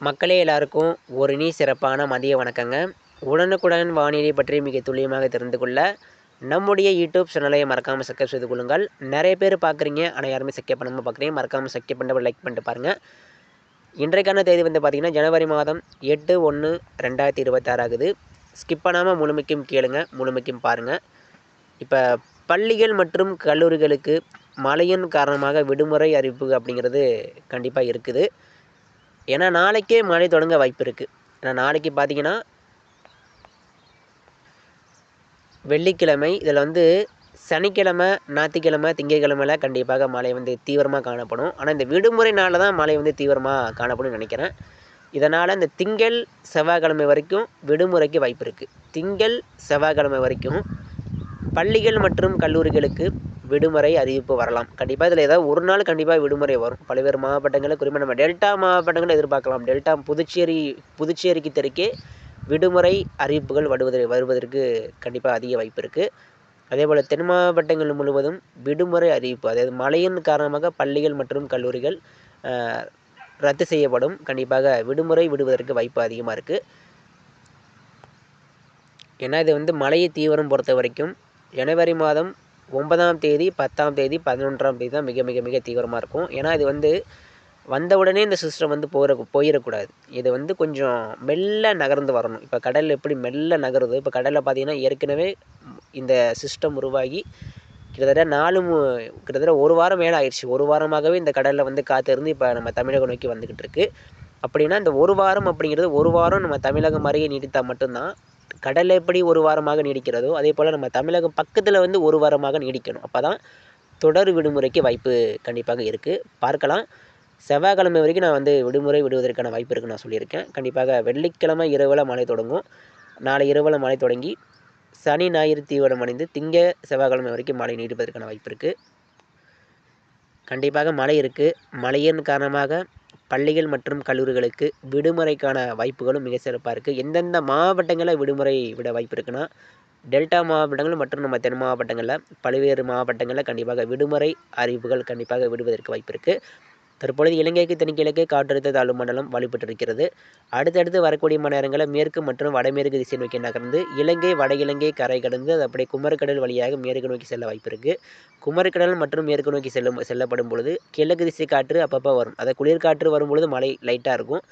மக்களே எல்லாருக்கும் ஒரு நீ சிறப்பான மதிய வணக்கங்க. உடனுக்குடன் வானிலை பற்றி மிக துல்லியமாக தெரிந்து கொள்ள நம்முடைய யூடியூப் சேனலை மறக்காமல் சப்ஸ்கிரைப் செய்து கொள்ளுங்கள். நிறைய பேர் பார்க்குறீங்க ஆனால் யாருமே சப்ஸ்கிரைப் பண்ணாமல் பார்க்குறீங்க மறக்காமல் சப்ஸ்கிரைப் பண்ணிட்டு லைக் பண்ணிட்டு பாருங்கள் இன்றைக்கான தேதி வந்து பார்த்திங்கன்னா ஜனவரி மாதம் எட்டு ஒன்று ரெண்டாயிரத்தி இருபத்தாறு ஆகுது. ஸ்கிப் பண்ணாமல் முழுமைக்கும் கேளுங்க முழுமைக்கும் பாருங்கள் இப்போ பள்ளிகள் மற்றும் கல்லூரிகளுக்கு மழையின் காரணமாக விடுமுறை அறிவிப்பு அப்படிங்கிறது கண்டிப்பாக இருக்குது. ஏன்னா நாளைக்கே மழை தொடங்க வாய்ப்பு இருக்குது ஏன்னா நாளைக்கு பார்த்தீங்கன்னா வெள்ளிக்கிழமை இதில் வந்து சனிக்கிழமை ஞாயிற்றுக்கிழமை திங்கக்கிழமையில் கண்டிப்பாக மழை வந்து தீவிரமாக காணப்படும். ஆனால் இந்த விடுமுறை நாளில் தான் மழை வந்து தீவிரமாக காணப்படும்னு நினைக்கிறேன். இதனால் இந்த திங்கள் செவ்வாய்க்கிழமை வரைக்கும் விடுமுறைக்கு வாய்ப்பு இருக்குது திங்கள் செவ்வாய்க்கிழமை வரைக்கும் பள்ளிகள் மற்றும் கல்லூரிகளுக்கு விடுமுறை அறிவிப்பு வரலாம். கண்டிப்பாக இதில் ஏதாவது ஒரு நாள் கண்டிப்பாக விடுமுறை வரும். பல்வேறு மாவட்டங்களில் குறிப்பாக நம்ம டெல்டா மாவட்டங்களில் எதிர்பார்க்கலாம். டெல்டா புதுச்சேரி புதுச்சேரிக்கு தெற்கே விடுமுறை அறிவிப்புகள் வருவதற்கு வருவதற்கு கண்டிப்பாக அதிக வாய்ப்பு இருக்குது அதே போல் தென் மாவட்டங்கள் முழுவதும் விடுமுறை அறிவிப்பு அதாவது மழையின் காரணமாக பள்ளிகள் மற்றும் கல்லூரிகள் ரத்து செய்யப்படும். கண்டிப்பாக விடுமுறை விடுவதற்கு வாய்ப்பு அதிகமாக இருக்குது ஏன்னா இது வந்து மழையை தீவிரம் பொறுத்த வரைக்கும் ஜனவரி மாதம் ஒன்பதாம் தேதி பத்தாம் தேதி பதினொன்றாம் தேதி தான் மிக மிக மிக தீவிரமாக இருக்கும். ஏன்னா இது வந்து வந்த உடனே இந்த சிஸ்டம் வந்து போகிற போயிடக்கூடாது. இது வந்து கொஞ்சம் மெல்ல நகர்ந்து வரணும். இப்போ கடலில் எப்படி மெல்ல நகருது? இப்போ கடலில் பார்த்தீங்கன்னா ஏற்கனவே இந்த சிஸ்டம் உருவாகி கிட்டத்தட்ட நாலு கிட்டத்தட்ட ஒரு வாரம் மேலே ஆயிடுச்சு. ஒரு வாரமாகவே இந்த கடலில் வந்து காத்திருந்து இப்போ நம்ம தமிழகம் நோக்கி வந்துக்கிட்டு இருக்குது அப்படின்னா இந்த ஒரு வாரம் அப்படிங்கிறது ஒரு வாரம் நம்ம தமிழகம் அருகே நீடித்தால் மட்டும்தான் கடல் எப்படி ஒரு வாரமாக நீடிக்கிறதோ அதே போல் நம்ம தமிழகம் பக்கத்தில் வந்து ஒரு வாரமாக நீடிக்கணும். அப்போ தான் தொடர் விடுமுறைக்கு வாய்ப்பு கண்டிப்பாக இருக்குது பார்க்கலாம். செவ்வாய்க்கிழமை வரைக்கும் நான் வந்து விடுமுறை விடுவதற்கான வாய்ப்பு இருக்குன்னு நான் சொல்லியிருக்கேன். கண்டிப்பாக வெள்ளிக்கிழமை இரவில் மழை தொடங்கும். நாளை இரவில் மழை தொடங்கி சனி ஞாயிறு தீவிரம் அடைந்து திங்க செவ்வாய்க்கிழமை வரைக்கும் மழை நீடிப்பதற்கான வாய்ப்பு இருக்குது கண்டிப்பாக மழை இருக்குது மழையின் காரணமாக பள்ளிகள் மற்றும் கல்லூரிகளுக்கு விடுமுறைக்கான வாய்ப்புகளும் மிக சிறப்பாக இருக்குது எந்தெந்த மாவட்டங்களில் விடுமுறை விட வாய்ப்பு இருக்குன்னா டெல்டா மாவட்டங்கள் மற்றும் நம்ம தென் மாவட்டங்களில் பல்வேறு மாவட்டங்களில் கண்டிப்பாக விடுமுறை அறிவிப்புகள் கண்டிப்பாக விடுவதற்கு வாய்ப்பு இருக்குது தற்பொழுது இலங்கைக்கு தென்கிழக்கு காற்றழுத்த தாழ்வு மண்டலம் வலுப்பட்டிருக்கிறது. அடுத்தடுத்து வரக்கூடிய மணி நேரங்களில் மேற்கு மற்றும் வடமேற்கு திசை நோக்கி நகர்ந்து இலங்கை வட இலங்கை கரை கடந்து அது அப்படியே குமரக்கடல் வழியாக மேற்கு நோக்கி செல்ல வாய்ப்பு இருக்குது குமரக்கடல் மற்றும் மேற்கு நோக்கி செல்லும் செல்லப்படும் பொழுது கிழக்கு திசை காற்று அப்பப்போ வரும். அதை குளிர்காற்று வரும் பொழுது மழை லைட்டாக இருக்கும்.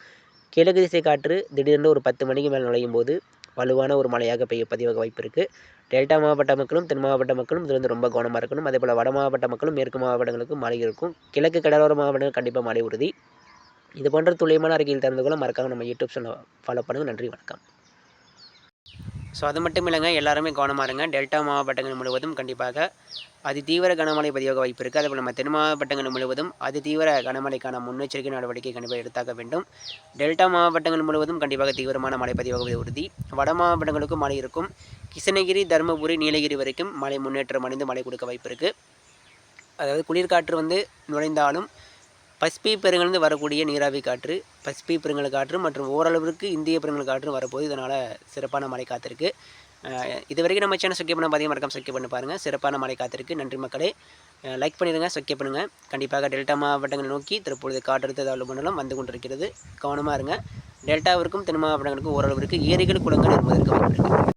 கிழக்கு திசை காற்று திடீர்னு ஒரு பத்து மணிக்கு மேலே நுழையும் போது வலுவான ஒரு மழையாக பெய்ய பதிவாக வாய்ப்பு இருக்குது டெல்டா மாவட்ட மக்களும் தென் மாவட்ட மக்களும் இதில் வந்து ரொம்ப கவனமாக இருக்கணும். அதே போல் வட மாவட்ட மக்களும் மேற்கு மாவட்டங்களுக்கும் மழை இருக்கும். கிழக்கு கடலோர மாவட்டங்கள் கண்டிப்பாக மழை உறுதி. இது போன்ற துல்லியமான அறிக்கையில் திறந்து கொள்ள மறக்காமல் நம்ம யூடியூப் சேனல் ஃபாலோ பண்ணுங்கள் நன்றி வணக்கம். ஸோ அது மட்டும் இல்லைங்க எல்லாருமே கவனமாக இருங்க. டெல்டா மாவட்டங்கள் முழுவதும் கண்டிப்பாக அதி தீவிர கனமழை பதிவாக வாய்ப்பு இருக்குது அதேபோல் நம்ம தென் மாவட்டங்கள் முழுவதும் அதி தீவிர கனமழைக்கான முன்னெச்சரிக்கை நடவடிக்கை கண்டிப்பாக எடுத்தாக வேண்டும். டெல்டா மாவட்டங்கள் முழுவதும் கண்டிப்பாக தீவிரமான மழை பதிவாகுவது உறுதி. வட மாவட்டங்களுக்கும் மழை இருக்கும். கிருஷ்ணகிரி தருமபுரி நீலகிரி வரைக்கும் மழை முன்னேற்றம் அடைந்து மழை கொடுக்க வாய்ப்பு இருக்குது அதாவது குளிர்காற்று வந்து நுழைந்தாலும் பசிபிக் பெருங்கலேருந்து வரக்கூடிய நீராவி காற்று பசிபிக் பெருங்கல் காற்று மற்றும் ஓரளவிற்கு இந்திய பெருங்கல் காற்று வரப்போது இதனால் சிறப்பான மழை காத்திருக்கு. இது வரைக்கும் நம்ம சேனல் சொக்கே பண்ண பார்த்தீங்கன்னா மறக்காம சொக்கே பண்ணி பாருங்கள் சிறப்பான மழை காத்திருக்கு. நன்றி மக்களே. லைக் பண்ணிடுங்க சொக்கே பண்ணுங்கள் கண்டிப்பாக டெல்டா மாவட்டங்களை நோக்கி தற்பொழுது காற்றழுத்த தாழ்வு மண்டலம் வந்து கொண்டிருக்கிறது. கவனமாக இருங்க. டெல்டாவிற்கும் தென் மாவட்டங்களுக்கும் ஓரளவிற்கு ஏரிகள் குளங்கள் இருப்பதற்கு வாய்ப்பு